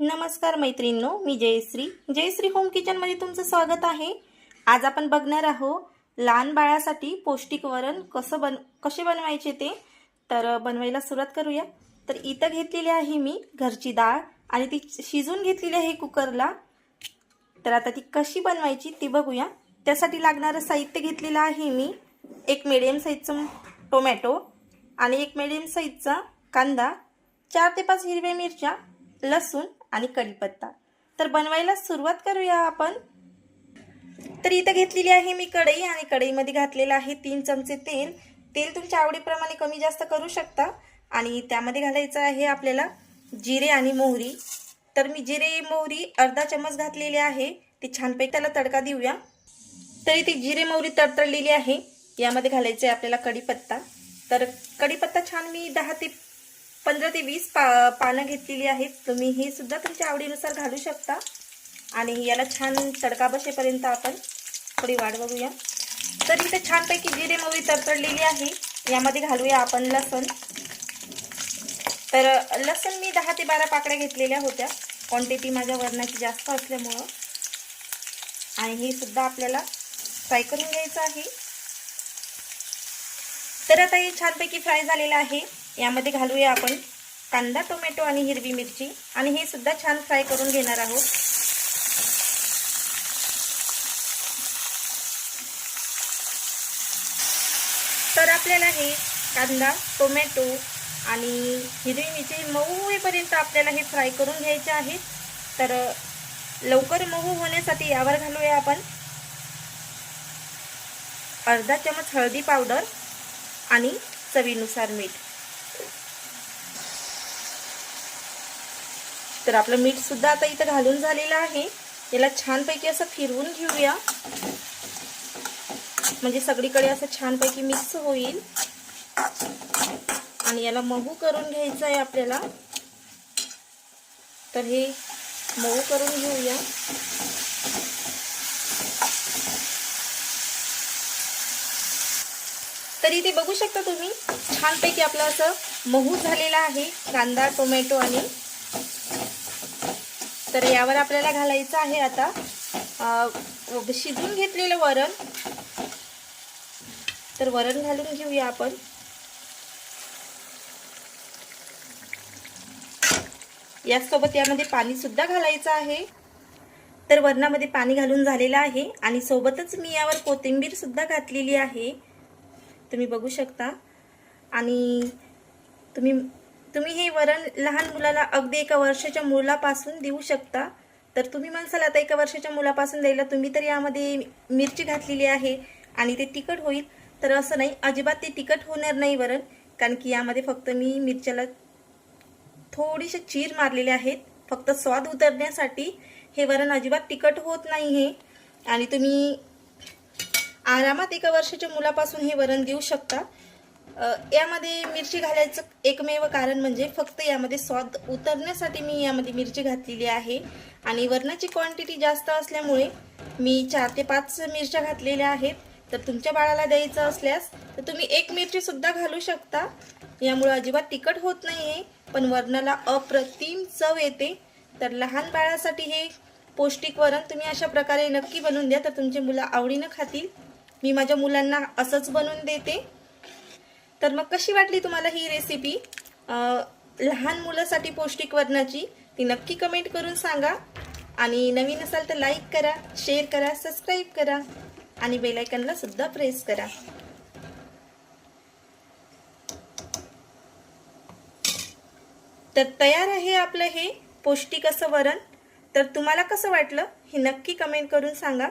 नमस्कार मैत्रिणींनो मी जयश्री. जयश्री होम किचनमध्ये तुमचं स्वागत आहे. आज आपण बघणार आहोत लहान बाळासाठी पौष्टिक वरण कसं बन कसे बनवायचे ते. तर बनवायला सुरुवात करूया. तर इथं घेतलेली आहे मी घरची डाळ आणि ती शिजून घेतलेली आहे कुकरला. तर आता ती कशी बनवायची ती बघूया. त्यासाठी लागणारं साहित्य घेतलेलं आहे मी. एक मिडियम साईजचं टोमॅटो आणि एक मिडियम साईजचा कांदा चार ते पाच हिरव्या मिरच्या लसूण आणि कढीपत्ता. तर बनवायला सुरुवात करूया आपण. तर इथं घेतलेली आहे मी कढई आणि कढईमध्ये घातलेलं आहे तीन चमचे तेल. तेल तुमच्या आवडीप्रमाणे कमी जास्त करू शकता. आणि त्यामध्ये घालायचं आहे आपल्याला जिरे आणि मोहरी. तर मी जिरे मोहरी अर्धा चमच घातलेली आहे. ते छानपैकी त्याला तडका देऊया. तर इथे जिरे मोहरी तडतडलेली आहे. यामध्ये घालायचं आहे आपल्याला कढीपत्ता. तर कढीपत्ता छान मी दहा ते पंधरा ते वीस पा पानं घेतलेली आहेत. तुम्ही हे सुद्धा तुमच्या आवडीनुसार घालू शकता. आणि याला छान तडका बसेपर्यंत आपण थोडी वाढ बघूया. तर इथे छानपैकी जिरे मोवी तडतडलेली आहे यामध्ये घालूया आपण लसण. तर लसूण मी दहा ते बारा पाकड्या घेतलेल्या होत्या. क्वांटिटी माझ्या वरणाची जास्त असल्यामुळं. आणि हे सुद्धा आपल्याला फ्राय करून घ्यायचं आहे. तर आता हे छानपैकी फ्राय झालेलं आहे. यामध्ये घालूया आपण कांदा टोमॅटो आणि हिरवी मिरची. आणि हे सुद्धा छान फ्राय करून घेणार आहोत. तर आपल्याला हे कांदा टोमॅटो आणि हिरवी मिरची मऊ होईपर्यंत आपल्याला हे फ्राय करून घ्यायचे आहेत. तर लवकर मऊ होण्यासाठी यावर घालूया आपण अर्धा चमच हळदी पावडर आणि चवीनुसार मीठ. तर आपलं मीठ सुद्धा आता इथं घालून झालेलं आहे. याला छानपैकी असं फिरवून घेऊया. म्हणजे सगळीकडे असं छानपैकी मिक्स होईल. आणि याला मऊ करून घ्यायचं आहे आपल्याला. तर हे मऊ करून घेऊया. तर इथे बघू शकता तुम्ही छानपैकी आपलं असं मऊ झालेलं आहे. कांदा टोमॅटो आणि तर यावर आपल्याला घालायचं आहे आता शिजून घेतलेलं वरण. तर वरण घालून घेऊया आपण. याचसोबत यामध्ये पाणी सुद्धा घालायचं आहे. तर वरणामध्ये पाणी घालून झालेलं आहे आणि सोबतच मी यावर कोथिंबीर सुद्धा घातलेली आहे. तुम्ही बघू शकता. आणि तुम्ही तुम्ही हे वरण लहान मुलाला अगदी एका वर्षाच्या मुलापासून देऊ शकता. तर तुम्ही म्हणसाल आता एका वर्षाच्या मुलापासून द्यायला तुम्ही तर यामध्ये मिरची घातलेली आहे आणि ते तिखट होईल. तर असं नाही अजिबात ते तिखट होणार नाही वरण कारण की यामध्ये फक्त मी मिरच्याला थोडीशी चीर मारलेले आहेत. फक्त स्वाद उतरण्यासाठी हे वरण अजिबात तिखट होत नाही हे आणि तुम्ही आरामात एका वर्षाच्या मुलापासून हे वरण देऊ शकता. यामध्ये मिरची घालायचं एकमेव कारण म्हणजे फक्त यामध्ये स्वाद उतरण्यासाठी मी यामध्ये मिरची घातलेली आहे. आणि वरणाची क्वांटिटी जास्त असल्यामुळे मी चार ते पाच मिरच्या घातलेल्या आहेत. तर तुमच्या बाळाला द्यायचं असल्यास तर तुम्ही एक मिरचीसुद्धा घालू शकता. यामुळे अजिबात तिखट होत नाही आहे पण वरणाला अप्रतिम चव येते. तर लहान बाळासाठी हे पौष्टिक वरण तुम्ही अशा प्रकारे नक्की बनवून द्या. तर तुमचे मुलं आवडीनं खातील. मी माझ्या मुलांना असंच बनवून देते. तर मग कशी वाटली तुम्हाला ही रेसिपी लहान मुलासाठी पौष्टिक वर्णाची ती नक्की कमेंट करून सांगा. आणि नवीन असाल तर लाईक करा शेअर करा सबस्क्राईब करा. आणि बेलायकनला सुद्धा प्रेस करा. तर तयार आहे आपलं हे पौष्टिक असं वरण. तर तुम्हाला कसं वाटलं हे नक्की कमेंट करून सांगा.